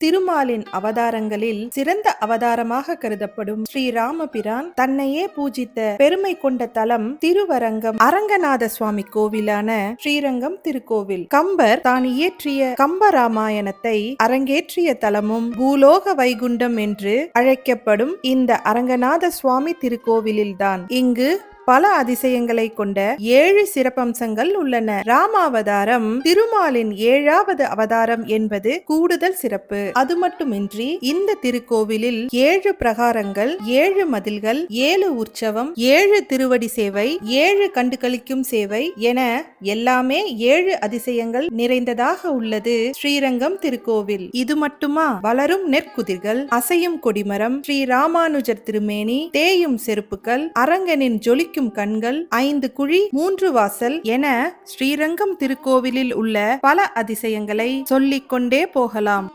திருமாலின் அவதாரங்களில் சிறந்த அவதாரமாக கருதப்படும் ஸ்ரீராமபிரான் தன்னையே பூஜித்த பெருமை கொண்ட தலம் திருவரங்கம் அரங்கநாத சுவாமி கோவிலான ஸ்ரீரங்கம் திருக்கோவில். கம்பர் தான் இயற்றிய கம்ப ராமாயணத்தை அரங்கேற்றிய தலமும் பூலோக வைகுண்டம் என்று அழைக்கப்படும் இந்த அரங்கநாத சுவாமி திருக்கோவிலில்தான். இங்கு பல அதிசயங்களை கொண்ட ஏழு சிறப்பம்சங்கள் உள்ளன. ராமாவதாரம் திருமாலின் ஏழாவது அவதாரம் என்பது கூடுதல் சிறப்பு. அது மட்டுமின்றி இந்த திருக்கோவிலில் ஏழு பிரகாரங்கள் ஏழு மதில்கள் ஏழு உற்சவம் ஏழு திருவடி சேவை ஏழு கண்டுகளிக்கும் சேவை என எல்லாமே ஏழு அதிசயங்கள் நிறைந்ததாக உள்ளது. ஸ்ரீரங்கம் திருக்கோவில். இது மட்டுமா? வளரும் நெற்குதிர்கள் அசையும் கொடிமரம் ஸ்ரீ ராமானுஜர் திருமேனி தேயும் செருப்புகள் அரங்கனின் ஜொலிக்கும் கண்கள் ஐந்து குழி மூன்று வாசல் என ஸ்ரீரங்கம் திருக்கோவிலில் உள்ள பல அதிசயங்களை சொல்லிக்கொண்டே போகலாம்.